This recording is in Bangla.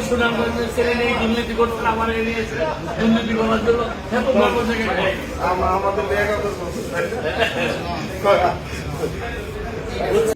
আপনি নেই দুর্নীতি করতে আমার এড়িয়েছে দুর্নীতি করার জন্য আমাদের